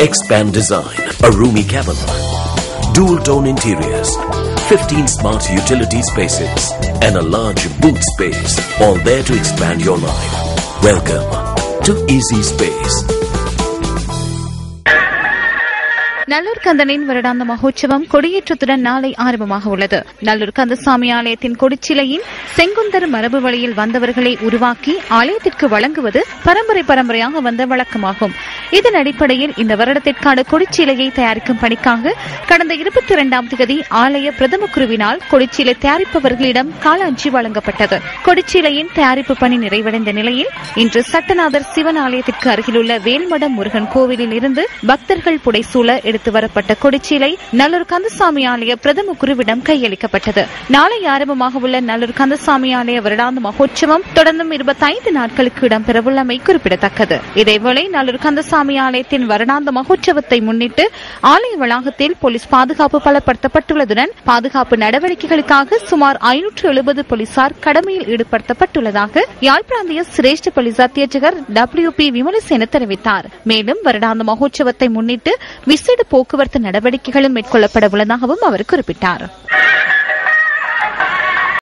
Expand Design, a roomy cabin, dual tone interiors, 15 smart utility spaces, and a large boot space, all there to expand your life. Welcome to Easy Space. Nallur கந்தனின் வருடாந்த மகோற்சவம் கொடியேற்றத்துடன் நாளை ஆரம்பமாக உள்ளது நல்லூர் கந்தசாமி ஆலயத்தின் கொடிச்சிலையின் செங்குந்தர் மரபு வழியில் வந்தவர்களை உருவாக்கி ஆலயத்திற்கு வழங்குவது பரம்பரை பரம்பரையாக வந்த வழக்கமாகும் இதன் அடிப்படையில் இந்த வருடத்திற்கான கொடிச்சீலையை தயாரிக்கும் பணிக்காக கடந்த இருபத்தி இரண்டாம் தேதி ஆலய பிரதம குருவினால் கொடிச்சீலை தயாரிப்பவர்களிடம் காலாஞ்சி வழங்கப்பட்டது. கொடிச்சீலையின் தயாரிப்பு பணி நிறைவடைந்த நிலையில் இன்று சட்டநாதர் சிவன் ஆலயத்திற்கு அருகிலுள்ள வேல்மடம் முருகன் கோவிலில் இருந்து பக்தர்கள் புடைசூழ எடுத்து வரப்பட்ட கொடிச்சீலை நல்லூர் கந்தசாமி ஆலய பிரதம குருவிடம் கையளிக்கப்பட்டது. நாளை ஆரம்பமாக உள்ள நல்லூர் கந்தசாமி ஆலய வருடாந்த மகோற்சவம் தொடர்ந்தும் இருபத்தைந்து நாட்களுக்கு இடம்பெறவுள்ளமை குறிப்பிடத்தக்கது. இதேவேளை நல்லூர் கந்தசாமி ஆலயத்தின் வருடாந்த மகோற்சவத்தை முன்னிட்டு ஆலய வளாகத்தில் போலீஸ் பாதுகாப்பு பலப்படுத்தப்பட்டுள்ளதுடன் பாதுகாப்பு நடவடிக்கைகளுக்காக சுமார் ஐநூற்று எழுபது போலீசார் கடமையில் ஈடுபடுத்தப்பட்டுள்ளதாக யாழ் பிராந்திய சிரேஷ்ட போலீஸ் அத்தியட்சகர் டபிள்யூ பி விமலசேன தெரிவித்தார். மேலும் வருடாந்த மகோற்சவத்தை முன்னிட்டு விசேட போக்குவரத்து நடவடிக்கைகளும் மேற்கொள்ளப்பட உள்ளதாகவும் அவர் குறிப்பிட்டார்.